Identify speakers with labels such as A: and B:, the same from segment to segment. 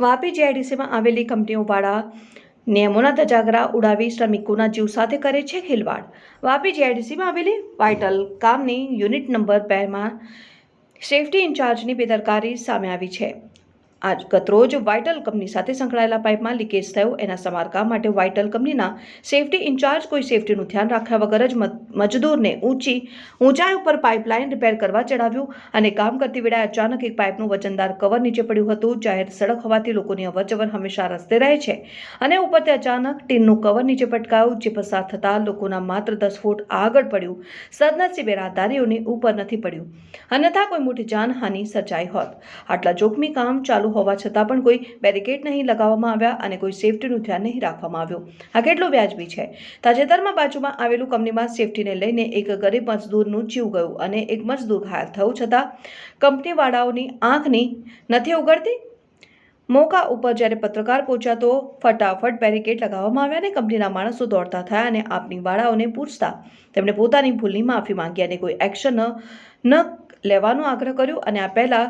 A: વાપી જીઆઈડીસીમાં આવેલી કંપનીઓવાળા નિયમોના ધજાગરા ઉડાવી શ્રમિકોના જીવ સાથે કરે છે ખેલવાડ. વાપી જીઆઈડીસીમાં આવેલી વાઇટલ કામની યુનિટ નંબર બેમાં સેફટી ઇન્ચાર્જની બેદરકારી સામે આવી છે. આજ ગતરોજ વાઇટલ કંપની સાથે સંકળાયેલા પાઇપમાં લીકેજ થયો. એના સમારકામ માટે વાઇટલ કંપનીના સેફટી ઇન્ચાર્જ કોઈ સેફટીનું ધ્યાન રાખ્યા વગર જ મજદૂરને ઊંચી ઊંચાઈ ઉપર પાઇપલાઇન રિપેર કરવા ચડાવ્યું અને કામ કરતી વેળાએ અચાનક એક પાઇપનું વજનદાર કવર નીચે પડ્યું હતું. જાહેર સડક હોવાથી લોકોની અવરજવર હંમેશા રસ્તે રહે છે અને ઉપરથી અચાનક ટીનનું કવર નીચે પટકાયું, જે પસાર થતાં લોકોના માત્ર દસ ફૂટ આગળ પડ્યું. સદનસીબે રાહદારીઓની ઉપર નથી પડ્યું. અન્યથા કોઈ મોટી જાનહાનિ સર્જાઈ હોત. આટલા જોખમી કામ ચાલુ હોવા છતાં પણ કોઈ બેરિકેડ નહીં લગાવવામાં આવ્યા અને કોઈ સેફટીનું ધ્યાન નહીં રાખવામાં આવ્યું. આ કેટલું વ્યાજબી છે? તાજેતરમાં બાજુમાં આવેલું કંપનીમાં સેફટીને લઈને એક ગરીબ મજદૂરનું જીવ ગયું અને એક મજદૂર ઘાયલ થયું. છતાં કંપનીવાળાઓની આંખની નથી ઉગડતી? મોકા ઉપર જ્યારે પત્રકાર પહોંચ્યા તો ફટાફટ બેરિકેડ લગાવવામાં આવ્યા અને કંપનીના માણસો દોડતા થયા અને આપની વાળાઓને પૂછતા. તેમણે પોતાની ભૂલની માફી માંગી અને કોઈ એક્શન ન લેવાનો આગ્રહ કર્યો અને આ પહેલાં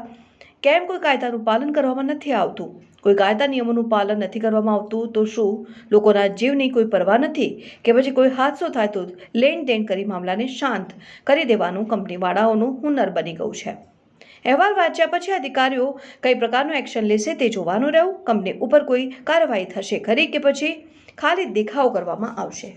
A: કેમ કોઈ કાયદાનું પાલન કરવામાં નથી આવતું? કોઈ કાયદા નિયમોનું પાલન નથી કરવામાં આવતું તો શું? લોકોના જીવની કોઈ પરવા નથી? કે પછી કોઈ હાદસો થાય તો લેણ દેણ કરી મામલાને શાંત કરી દેવાનું કંપનીવાળાઓનું હુનર બની ગયું છે. અહેવાલ વાંચ્યા પછી અધિકારીઓ કઈ પ્રકારનું એક્શન લેશે તે જોવાનું રહ્યું? કંપની ઉપર કોઈ કાર્યવાહી થશે ખરી કે પછી ખાલી દેખાવ કરવામાં આવશે?